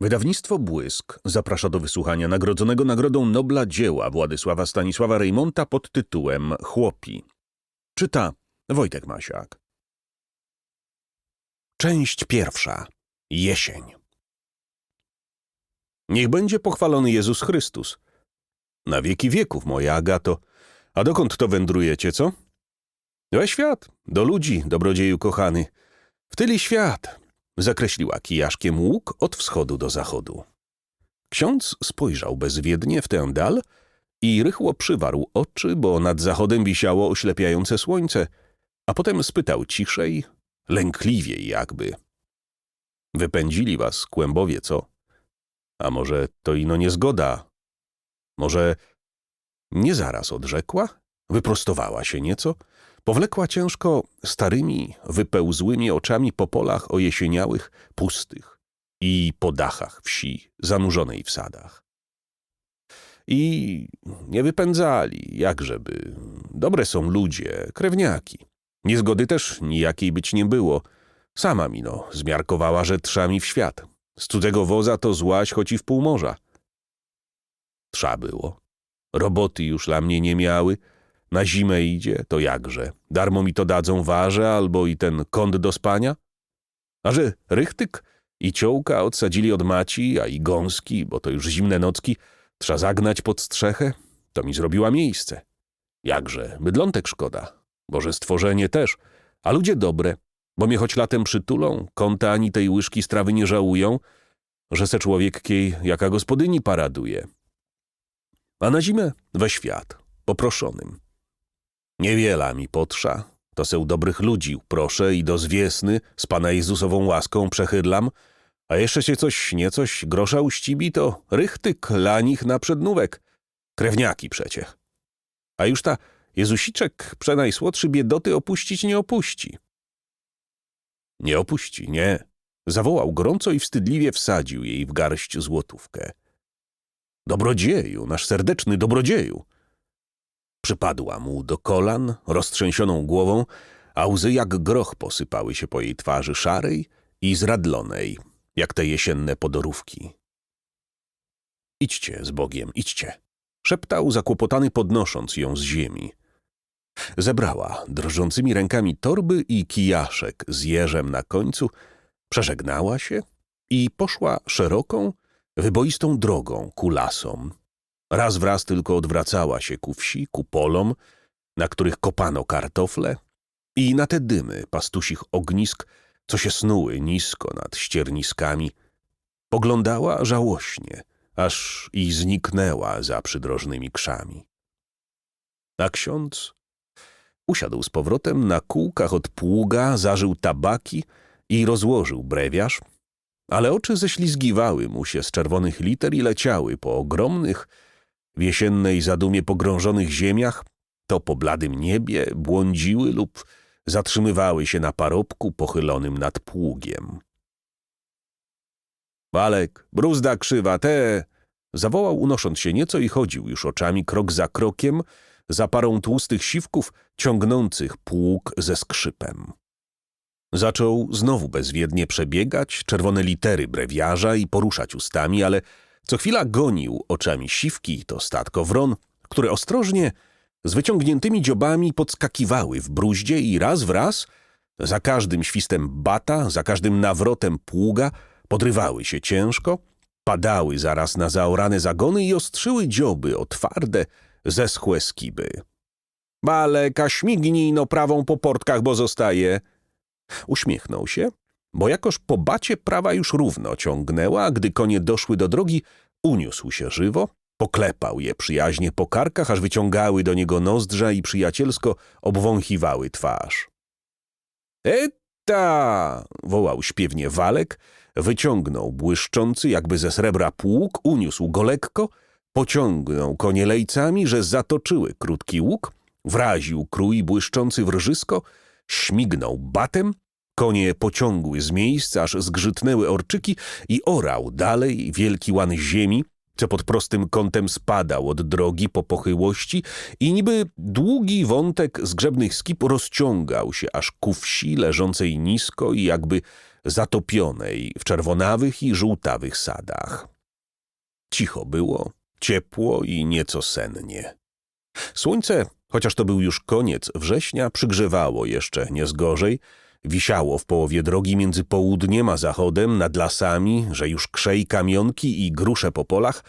Wydawnictwo Błysk zaprasza do wysłuchania nagrodzonego Nagrodą Nobla dzieła Władysława Stanisława Rejmonta pod tytułem Chłopi. Czyta Wojtek Masiak. Część pierwsza. Jesień. Niech będzie pochwalony Jezus Chrystus. Na wieki wieków, moja Agato. A dokąd to wędrujecie, co? We świat, do ludzi, dobrodzieju kochany. W tyli świat, zakreśliła kijaszkiem łuk od wschodu do zachodu. Ksiądz spojrzał bezwiednie w tę dal i rychło przywarł oczy, bo nad zachodem wisiało oślepiające słońce, a potem spytał ciszej, lękliwiej jakby. Wypędzili was kłębowie, co? A może to ino niezgoda? Może nie zaraz odrzekła? Wyprostowała się nieco? Powlekła ciężko starymi, wypełzłymi oczami po polach ojesieniałych, pustych i po dachach wsi zanurzonej w sadach. I nie wypędzali, jakżeby. Dobre są ludzie, krewniaki. Niezgody też nijakiej być nie było. Sama mino zmiarkowała, że trzami w świat. Z cudzego woza to złaś, choć i w pół morza. Trza było. Roboty już dla mnie nie miały, na zimę idzie, to jakże? Darmo mi to dadzą warze albo i ten kąt do spania? A że rychtyk i ciołka odsadzili od maci, a i gąski, bo to już zimne nocki, trzeba zagnać pod strzechę, to mi zrobiła miejsce. Jakże, bydlątek szkoda, boże stworzenie też, a ludzie dobre, bo mnie choć latem przytulą, kąta ani tej łyżki strawy nie żałują, że se człowiek kiej jaka gospodyni paraduje. A na zimę we świat, poproszonym. Niewiela mi potrza. To se u dobrych ludzi proszę i do zwiesny z Pana Jezusową łaską przechylam, a jeszcze się coś, niecoś grosza uścibi, to rychtyk dla nich na przednówek. Krewniaki przecie. A już ta Jezusiczek przenajsłodszy biedoty opuścić nie opuści. Nie opuści, nie. Zawołał gorąco i wstydliwie wsadził jej w garść złotówkę. Dobrodzieju, nasz serdeczny dobrodzieju. Przypadła mu do kolan, roztrzęsioną głową, a łzy jak groch posypały się po jej twarzy szarej i zradlonej, jak te jesienne podorówki. Idźcie z Bogiem, idźcie, szeptał zakłopotany podnosząc ją z ziemi. Zebrała drżącymi rękami torby i kijaszek z jeżem na końcu, przeżegnała się i poszła szeroką, wyboistą drogą ku lasom, Raz w raz tylko odwracała się ku wsi, ku polom, na których kopano kartofle i na te dymy pastusich ognisk, co się snuły nisko nad ścierniskami. Poglądała żałośnie, aż i zniknęła za przydrożnymi krzami. A ksiądz usiadł z powrotem na kółkach od pługa, zażył tabaki i rozłożył brewiarz, ale oczy ześlizgiwały mu się z czerwonych liter i leciały po ogromnych, w jesiennej zadumie pogrążonych ziemiach, to po bladym niebie błądziły lub zatrzymywały się na parobku pochylonym nad pługiem. Walek, bruzda krzywa, te! Zawołał unosząc się nieco i chodził już oczami krok za krokiem za parą tłustych siwków ciągnących pług ze skrzypem. Zaczął znowu bezwiednie przebiegać czerwone litery brewiarza i poruszać ustami, ale co chwila gonił oczami siwki, to statko wron, które ostrożnie, z wyciągniętymi dziobami podskakiwały w bruździe i raz w raz, za każdym świstem bata, za każdym nawrotem pługa, podrywały się ciężko, padały zaraz na zaorane zagony i ostrzyły dzioby o twarde, zeschłe skiby. Baleka, śmignij no prawą po portkach, bo zostaje. Uśmiechnął się bo jakoż po bacie prawa już równo ciągnęła, a gdy konie doszły do drogi, uniósł się żywo, poklepał je przyjaźnie po karkach, aż wyciągały do niego nozdrza i przyjacielsko obwąchiwały twarz. Eta! wołał śpiewnie Walek, wyciągnął błyszczący jakby ze srebra pług, uniósł go lekko, pociągnął konie lejcami, że zatoczyły krótki łuk, wraził krój błyszczący w rżysko, śmignął batem, Konie pociągły z miejsca, aż zgrzytnęły orczyki i orał dalej wielki łan ziemi, co pod prostym kątem spadał od drogi po pochyłości i niby długi wątek zgrzebnych skip rozciągał się aż ku wsi leżącej nisko i jakby zatopionej w czerwonawych i żółtawych sadach. Cicho było, ciepło i nieco sennie. Słońce, chociaż to był już koniec września, przygrzewało jeszcze nie z gorzej, wisiało w połowie drogi między południem a zachodem nad lasami, że już krzej kamionki i grusze po polach,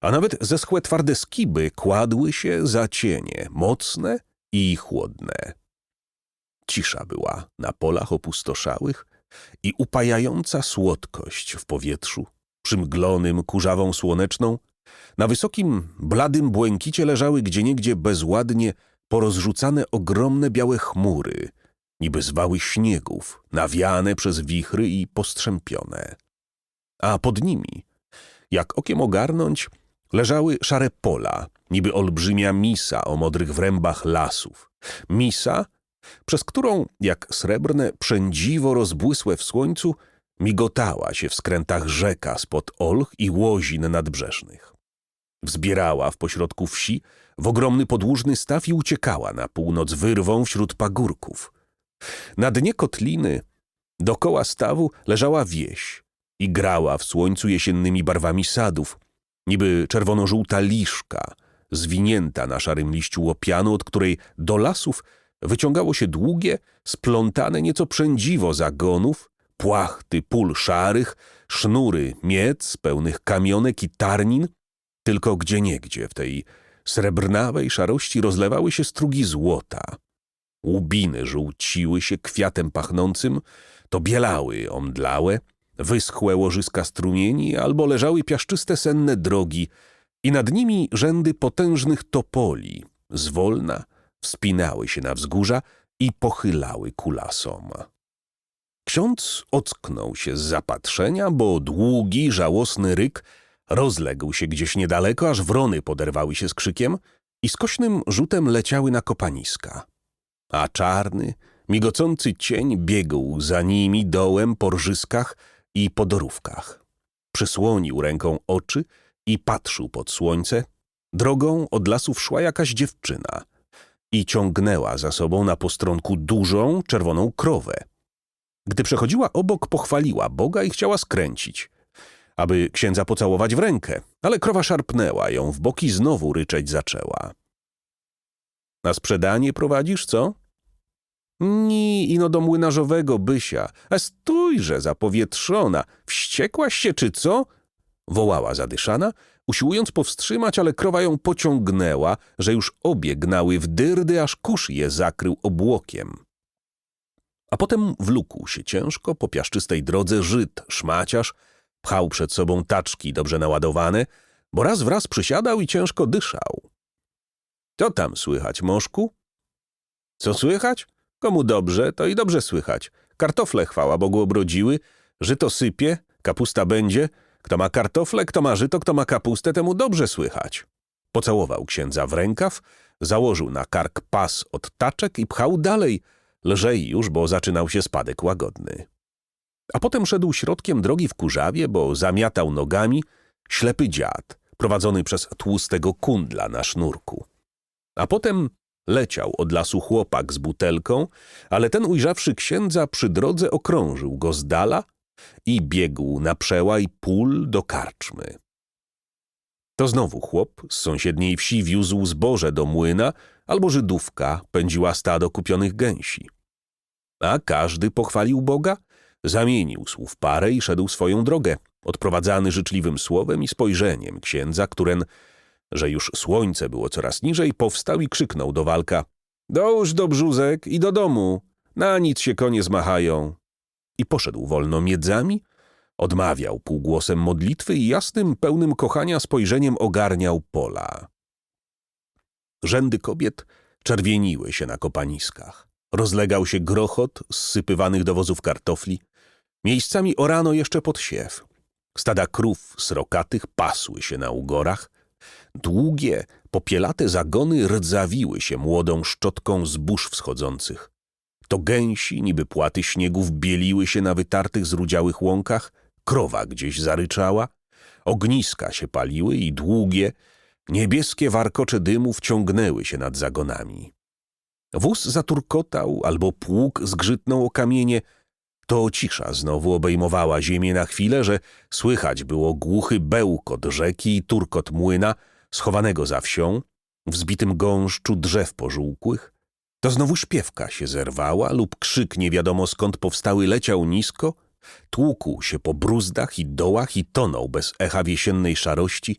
a nawet zeschłe twarde skiby kładły się za cienie, mocne i chłodne. Cisza była na polach opustoszałych i upajająca słodkość w powietrzu, przymglonym kurzawą słoneczną. Na wysokim, bladym błękicie leżały gdzieniegdzie bezładnie porozrzucane ogromne białe chmury, niby zwały śniegów, nawiane przez wichry i postrzępione. A pod nimi, jak okiem ogarnąć, leżały szare pola, niby olbrzymia misa o modrych wrębach lasów. Misa, przez którą, jak srebrne przędziwo rozbłysłe w słońcu, migotała się w skrętach rzeka spod olch i łozin nadbrzeżnych. Wzbierała w pośrodku wsi w ogromny podłużny staw i uciekała na północ wyrwą wśród pagórków. Na dnie kotliny, dokoła stawu, leżała wieś i grała w słońcu jesiennymi barwami sadów, niby czerwono-żółta liszka, zwinięta na szarym liściu łopianu, od której do lasów wyciągało się długie, splątane nieco przędziwo zagonów, płachty pól szarych, sznury miec pełnych kamionek i tarnin, tylko gdzieniegdzie w tej srebrnawej szarości rozlewały się strugi złota. Łubiny żółciły się kwiatem pachnącym, to bielały, omdlałe, wyschłe łożyska strumieni albo leżały piaszczyste senne drogi i nad nimi rzędy potężnych topoli, zwolna wspinały się na wzgórza i pochylały kulasom. Ksiądz ocknął się z zapatrzenia, bo długi, żałosny ryk rozległ się gdzieś niedaleko, aż wrony poderwały się z krzykiem i skośnym rzutem leciały na kopaniska. A czarny, migocący cień biegł za nimi dołem po rżyskach i po dorówkach. Przysłonił ręką oczy i patrzył pod słońce. Drogą od lasów szła jakaś dziewczyna i ciągnęła za sobą na postronku dużą, czerwoną krowę. Gdy przechodziła obok, pochwaliła Boga i chciała skręcić, aby księdza pocałować w rękę, ale krowa szarpnęła ją w boki i znowu ryczeć zaczęła. Na sprzedanie prowadzisz, co? Ni, ino do młynarzowego Bysia. A stójże, zapowietrzona. Wściekłaś się, czy co? Wołała zadyszana, usiłując powstrzymać, ale krowa ją pociągnęła, że już obie gnały w dyrdy, aż kurz je zakrył obłokiem. A potem wlókł się ciężko po piaszczystej drodze Żyd, szmaciarz, pchał przed sobą taczki dobrze naładowane, bo raz wraz przysiadał i ciężko dyszał. Co tam słychać, moszku? Co słychać? Komu dobrze, to i dobrze słychać. Kartofle, chwała Bogu, obrodziły, żyto sypie, kapusta będzie. Kto ma kartofle, kto ma żyto, kto ma kapustę, temu dobrze słychać. Pocałował księdza w rękaw, założył na kark pas od taczek i pchał dalej, lżej już, bo zaczynał się spadek łagodny. A potem szedł środkiem drogi w kurzawie, bo zamiatał nogami ślepy dziad, prowadzony przez tłustego kundla na sznurku. A potem leciał od lasu chłopak z butelką, ale ten ujrzawszy księdza przy drodze okrążył go z dala i biegł na przełaj pól do karczmy. To znowu chłop z sąsiedniej wsi wiózł zboże do młyna, albo Żydówka pędziła stado kupionych gęsi. A każdy pochwalił Boga, zamienił słów parę i szedł swoją drogę, odprowadzany życzliwym słowem i spojrzeniem księdza, któren, że już słońce było coraz niżej, powstał i krzyknął do walka – Dołóż do brzuzek i do domu, na nic się konie zmachają. I poszedł wolno miedzami, odmawiał półgłosem modlitwy i jasnym, pełnym kochania spojrzeniem ogarniał pola. Rzędy kobiet czerwieniły się na kopaniskach. Rozlegał się grochot zsypywanych do wozów kartofli. Miejscami orano jeszcze pod siew. Stada krów srokatych pasły się na ugorach. Długie, popielate zagony rdzawiły się młodą szczotką zbóż wschodzących. To gęsi, niby płaty śniegów, bieliły się na wytartych zrudziałych łąkach, krowa gdzieś zaryczała, ogniska się paliły i długie, niebieskie warkocze dymów ciągnęły się nad zagonami. Wóz zaturkotał albo pług zgrzytnął o kamienie, To cisza znowu obejmowała ziemię na chwilę, że słychać było głuchy bełkot rzeki i turkot młyna schowanego za wsią, w zbitym gąszczu drzew pożółkłych. To znowu śpiewka się zerwała lub krzyk nie wiadomo skąd powstały leciał nisko, tłukł się po bruzdach i dołach i tonął bez echa w jesiennej szarości,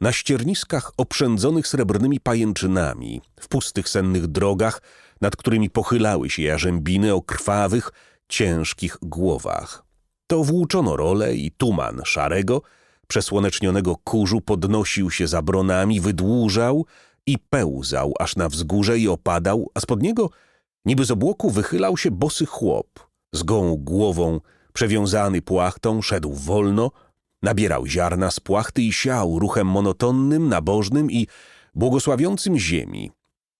na ścierniskach oprzędzonych srebrnymi pajęczynami, w pustych sennych drogach, nad którymi pochylały się jarzębiny o krwawych, ciężkich głowach. To włóczono role i tuman szarego, przesłonecznionego kurzu podnosił się za bronami, wydłużał i pełzał aż na wzgórze i opadał, a spod niego niby z obłoku wychylał się bosy chłop, z gołą głową, przewiązany płachtą, szedł wolno, nabierał ziarna z płachty i siał ruchem monotonnym, nabożnym i błogosławiącym ziemi.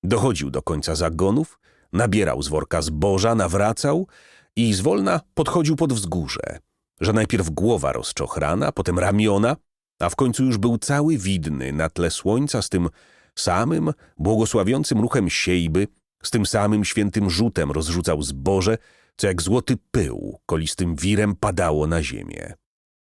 Dochodził do końca zagonów, nabierał z worka zboża, nawracał i zwolna podchodził pod wzgórze, że najpierw głowa rozczochrana, potem ramiona, a w końcu już był cały widny na tle słońca z tym samym błogosławiącym ruchem siejby, z tym samym świętym rzutem rozrzucał zboże, co jak złoty pył kolistym wirem padało na ziemię.